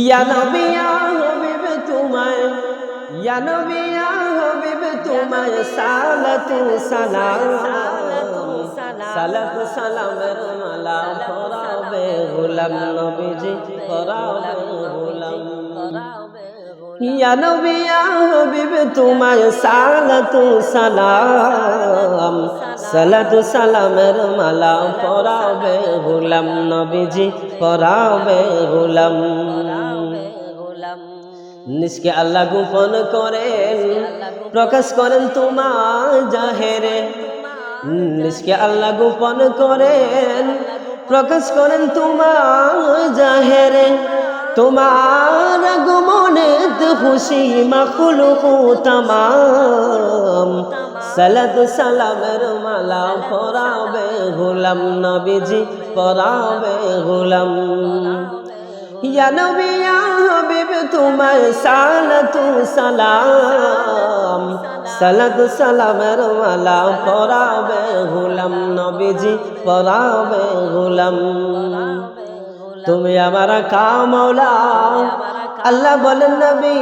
ইয়া নবী, ইয়া হাবিব তোমায় ইয়া নবী, ইয়া হাবিব তোমায় সালাতু সালাম। সালাতু সালামের মালা পরাবে গোলাম নবীজি পরাবে গোলাম। তোমায় সালাতু সালাম। সালাতু সালামের মালা পরাবে গোলাম নবীজি, পরাবে গোলাম। নিষ্কে আল্লাহ গোপন করেন, প্রকাশ করেন তোমার জাহেরে। নিষ্কে আল্লাহ গোপন করেন, প্রকাশ করেন তোমার জাহেরে। তোমার আগমনে খুশি মাখলুক তামাম। সালাত সালামের মালা পরাবে গোলাম নবীজি, পরাবে গোলাম। ইয়া নবী, ইয়া হাবিব, তোমায় সালাতু সালাম। সালাত সালামের মালা পরাবে গোলাম নবীজি, পরাবে গোলাম। তুমি আমার কামৌলা আল্লাহ বলেন, নবী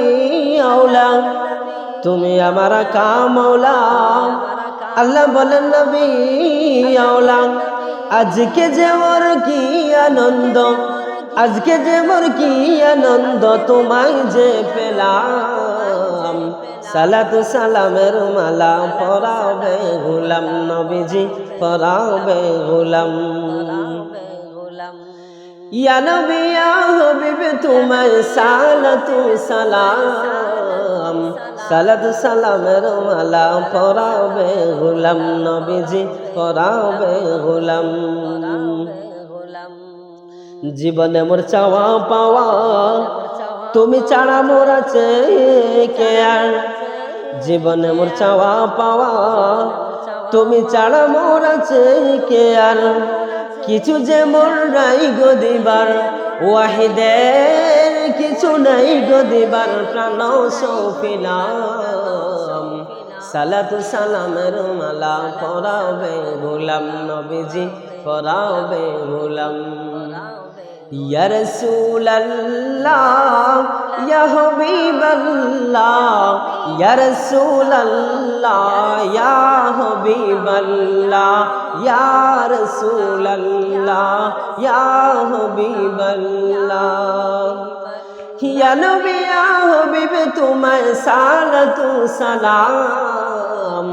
তুমি আমার কামৌলা আল্লাহ বলেন, নবী আজকে যে ওর কি আনন্দ, আজকে যে মোর কি আনন্দ তোমায় যে পেলাম। সালাত সালামের মালা পরাবে গোলাম নবীজি, পরাবে গোলাম। ইয়া নবী, ইয়া হাবিব তোমায় সালাতু সালাম। সালাত সালামের মালা পরাবে গোলাম নবীজি, পরাবে গোলাম। জীবনে মোর চাওয়া পাওয়া, তুমি ছাড়া মোর আছে কে আর? জীবনে মোর চাওয়া পাওয়া, তুমি ছাড়া মোর আছে কে আর? কিছু যে মোর নাই গো ওয়াহিদের কিছু নাই গো দিবার, প্রাণ সৌফিলাম সালাতু সালামের মালা পরাবে গোলাম নবীজি, পরাবে গোলাম। ইয়া রাসূলুল্লাহ ইয়া হাবিবাল্লাহ, ইয়া রাসূলুল্লাহ, ইয়া হাবিবাল্লাহ, ইয়া রাসূলুল্লাহ, ইয়া হাবিবাল্লাহ। ইয়া নবী, ইয়া হাবিব তোমায় সালাতু সালাম।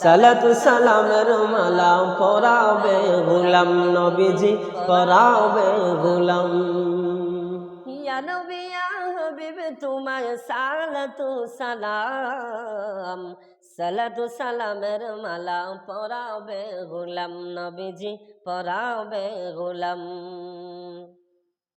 সালাতু সালামের মালা পরাবে গোলাম নবীজি, পরাবে গোলাম। ইয়া নবী হাবিব তোমায় সালাতু সালাম সালাতু সালামের মালা পরাবে গোলাম নবীজি পরাবে গোলাম।